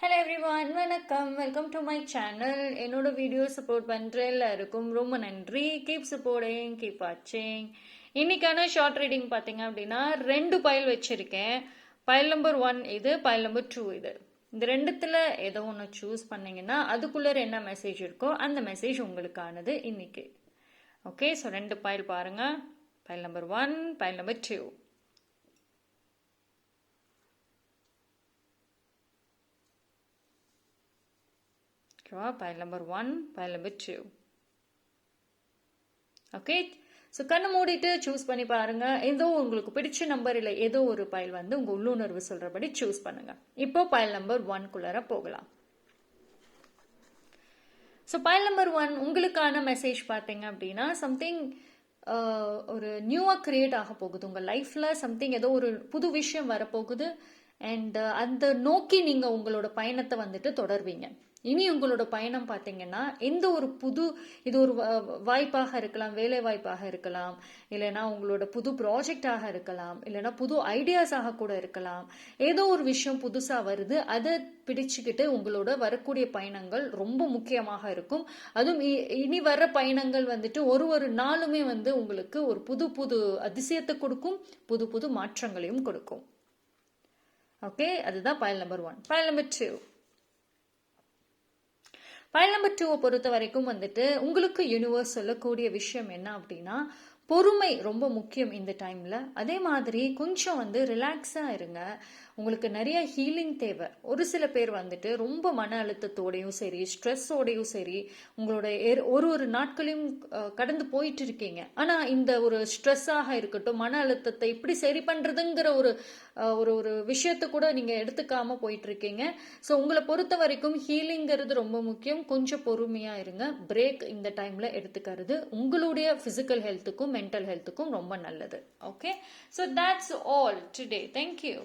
Hello everyone வணக்கம். Welcome to my channel என்னோட video support பண்ணுற எல்லாருக்கும் ரொம்ப நன்றி. கீப் சப்போர்டிங் கீப் வாட்சிங் இன்னைக்கான ஷார்ட் ரீடிங் பார்த்தீங்க அப்படின்னா ரெண்டு பைல் வச்சுருக்கேன். பைல் நம்பர் ஒன் இது பைல் நம்பர் டூ இது. இந்த ரெண்டுத்தில் ஏதோ ஒன்று சூஸ் பண்ணிங்கன்னா அதுக்குள்ளே என்ன மெசேஜ் இருக்கோ அந்த மெசேஜ் உங்களுக்கானது இன்னைக்கு. ஓகே ஸோ ரெண்டு பயல் பாருங்கள் pile number one pile number two Draw pile number one pile number two okay so கண்ணை மூடிட்டு சூஸ் பண்ணி பாருங்க. ஏதோ உங்களுக்கு பிடிச்ச நம்பர் இல்லை ஏதோ ஒரு பைல் வந்து உங்க உள்ளுணர்வு சொல்றபடி சூஸ் பண்ணுங்க. இப்போ பைல் நம்பர் ஒன் குள்ளார போகலாம். ஸோ பைல் நம்பர் ஒன் உங்களுக்கான மெசேஜ் பார்த்தீங்க அப்படின்னா சம்திங் ஒரு நியூவாக கிரியேட் ஆக போகுது. உங்கள் லைஃப்பில் சம்திங் ஏதோ ஒரு புது விஷயம் வரப்போகுது. அண்ட் அந்த நோக்கி நீங்கள் உங்களோட பயணத்தை வந்துட்டு தொடர்வீங்க. இனி உங்களோட பயணம் பார்த்தீங்கன்னா எந்த ஒரு புது இது ஒரு வாய்ப்பாக இருக்கலாம் வேலை வாய்ப்பாக இருக்கலாம் இல்லைன்னா உங்களோட புது ப்ராஜெக்டாக இருக்கலாம் இல்லைன்னா புது ஐடியாஸாக கூட இருக்கலாம். ஏதோ ஒரு விஷயம் புதுசாக வருது அதை பிடிச்சுக்கிட்டு உங்களோட வரக்கூடிய பயணங்கள் ரொம்ப முக்கியமாக இருக்கும். அதுவும் இனி வர்ற பயணங்கள் வந்துட்டு ஒரு ஒரு நாளுமே வந்து உங்களுக்கு ஒரு புது புது அதிசயத்தை கொடுக்கும் புது புது மாற்றங்களையும் கொடுக்கும். ஓகே அதுதான் pile number one pile number two file number டூவை பொறுத்த வரைக்கும் வந்துட்டு உங்களுக்கு யூனிவர்ஸ் சொல்லக்கூடிய விஷயம் என்ன அப்படின்னா பொறுமை ரொம்ப முக்கியம் இந்த டைமில் அதே மாதிரி கொஞ்சம் வந்து ரிலாக்ஸாக இருங்க. உங்களுக்கு நிறைய ஹீலிங் தேவை. ஒரு சில பேர் வந்துட்டு ரொம்ப மன அழுத்தத்தோடையும் சரி ஸ்ட்ரெஸ்ஸோடையும் சரி உங்களோட ஒரு ஒரு நாட்களையும் கடந்து போயிட்டு இருக்கீங்க. ஆனால் இந்த ஒரு ஸ்ட்ரெஸ்ஸாக இருக்கட்டும் மன அழுத்தத்தை இப்படி சரி பண்ணுறதுங்கிற ஒரு ஒரு ஒரு விஷயத்தை கூட நீங்கள் எடுத்துக்காமல் போயிட்டு இருக்கீங்க. ஸோ உங்களை பொறுத்த வரைக்கும் ஹீலிங்கிறது ரொம்ப முக்கியம். கொஞ்சம் பொறுமையாக இருங்க. பிரேக் இந்த டைமில் எடுத்துக்கிறது உங்களுடைய ஃபிசிக்கல் ஹெல்த்துக்கும் மென்டல் ஹெல்த்துக்கும் ரொம்ப நல்லது. Okay so that's all today thank you